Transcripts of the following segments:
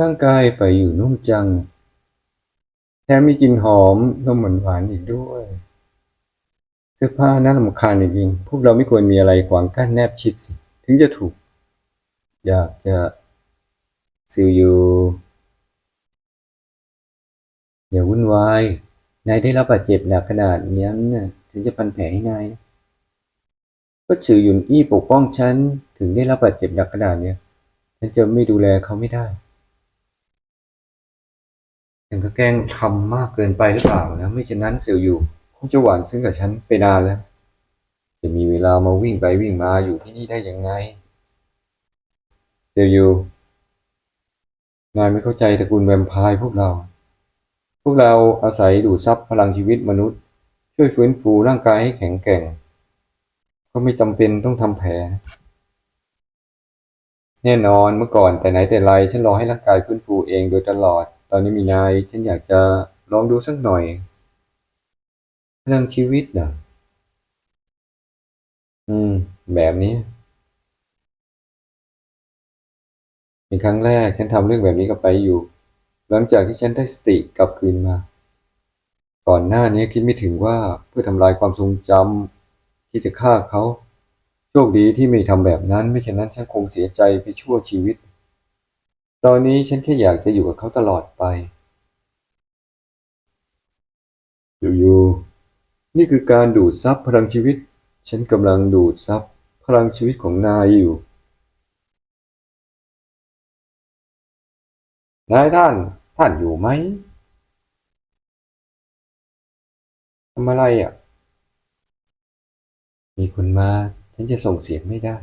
ร่างกายไปอยู่นุ่มจัง แถมมีกลิ่นหอมนมหวานอีกด้วย เสื้อผ้าน่ารำคาญจริงๆพวกเราไม่ควรมีอะไรขวางกั้นแนบชิดสิ ถึงจะถูก อยากจะซิลยูอย่าวุ่นวาย นายได้รับบาดเจ็บหนักขนาดนี้น่ะฉันจะพันแผลให้นายก็ชื่อหยุนอี้ปกป้องฉัน ถึงได้รับบาดเจ็บหนักขนาดเนี้ยฉันจะไม่ดูแลเขาไม่ได้ ฉันก็แกล้งทำมากเกินไปหรือเปล่านะ ไม่เช่นนั้นเสี่ยวอยู่คงจะหวานซึ้งกับฉันไปนานแล้ว จะมีเวลามาวิ่งไปวิ่งมาอยู่ที่นี่ได้ยังไง เสี่ยวอยู่นายไม่เข้าใจตระกูลแวมไพร์พวกเรา พวกเราอาศัยดูดซับพลังชีวิตมนุษย์ ช่วยฟื้นฟูร่างกายให้แข็งแกร่ง ก็ไม่จำเป็นต้องทำแผล แน่นอนเมื่อก่อนแต่ไหนแต่ไรฉันรอให้ร่างกายฟื้นฟูเองโดยตลอด ตอนนี้มีนายฉันอยากจะลองดูสักหน่อยพลังชีวิตนะอืม แบบนี้ เป็นครั้งแรกฉันทำเรื่องแบบนี้กับไปอยู่ หลังจากที่ฉันได้สติกลับคืนมา ก่อนหน้านี้คิดไม่ถึงว่าเพื่อทำลายความทรงจำที่จะฆ่าเขา โชคดีที่ไม่ทำแบบนั้น ไม่เช่นนั้นฉันคงเสียใจไปชั่วชีวิต ตอนนี้ฉันแค่อยากจะอยู่กับเขาตลอดไป อยู่ๆนี่คือการดูดซับพลังชีวิต ฉันกำลังดูดซับพลังชีวิตของนายอยู่ นายท่าน ท่านอยู่ไหมทำอะไรอะ มีคนมา ฉันจะส่งเสียงไม่ได้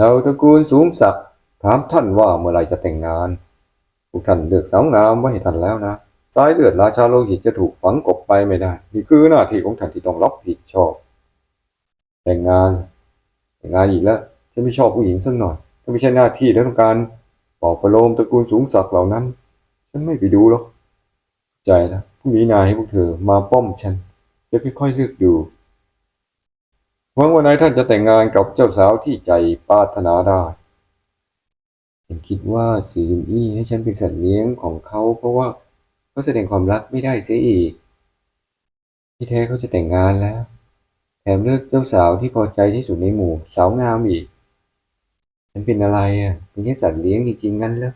เราตระกูลสูงศักดิ์ถามท่านว่าเมื่อไรจะแต่งงาน พวกท่านเลือกสาวงามไว้ให้ท่านแล้วนะ สายเลือดราชาโลหิตจะถูกฝังกบไปไม่ได้ นี่คือหน้าที่ของท่านที่ต้องรับผิดชอบ แต่งงาน แต่งงานอีกแล้ว ฉันไม่ชอบผู้หญิงสักหน่อยถ้าไม่ใช่หน้าที่และต้องการปลอบประโลมตระกูลสูงศักดิ์เหล่านั้น ฉันไม่ไปดูหรอก ใจนะพรุ่งนี้นายให้พวกเธอมาป้อมฉันจะค่อยๆเลือกดู หวังว่านายท่านจะแต่งงานกับเจ้าสาวที่ใจปรารถนาได้ฉันคิดว่าสียุนอี้ให้ฉันเป็นสัตว์เลี้ยงของเขาเพราะว่าเขาแสดงความรักไม่ได้เสียอีก ที่แท้เขาจะแต่งงานแล้ว แถมเลือกเจ้าสาวที่พอใจที่สุดในหมู่สาวงามอีก ฉันเป็นอะไรอะเป็นแค่สัตว์เลี้ยงจริงๆงั้นเหรอ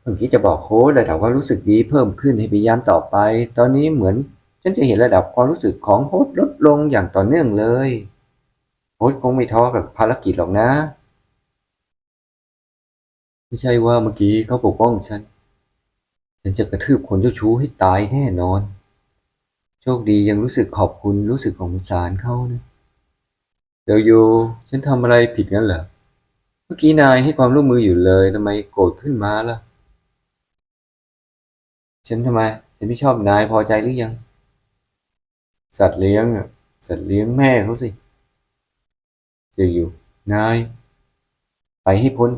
เมื่อกี้จะบอกโค้ดระดับควารู้สึกดีเพิ่มขึ้นให้พยายามต่อไป ตอนนี้เหมือน ฉันจะเห็นระดับความรู้สึกของโฮสลดลงอย่างต่อเนื่องเลยโฮสคงไม่ท้อกับภารกิจหรอกนะ ไม่ใช่ว่าเมื่อกี้เขาปกป้องฉัน ฉันจะกระทืบคนเจ้าชู้ให้ตายแน่นอน โชคดียังรู้สึกขอบคุณรู้สึกของสงสารเขานะเดี๋ยวโยฉันทำอะไรผิดงั้นเหรอเมื่อกี้นายให้ความร่วมมืออยู่เลยทำไมโกรธขึ้นมาล่ะ ฉันทำไม ฉันไม่ชอบนายพอใจหรือยัง สัตว์เลี้ยงอะสัตว์เลี้ยงแม่เขาสิเจะอยู่นาย ไปให้พ้น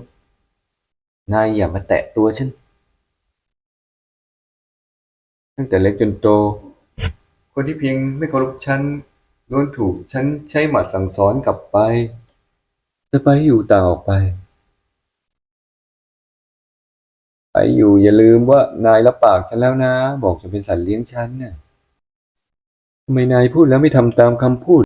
นายอย่ามาแตะตัวฉัน ตั้งแต่เล็กจนโต คนที่เพียงไม่เคารพฉันล้วนถูกฉันใช้หมัดสั่งสอนกลับไป จะไปอยู่ต่างออกไป ไปอยู่อย่าลืมว่านายรับปากฉันแล้วนะ บอกจะเป็นสัตว์เลี้ยงฉันน่ะ ทำไมนายพูดแล้วไม่ทำตามคำพูด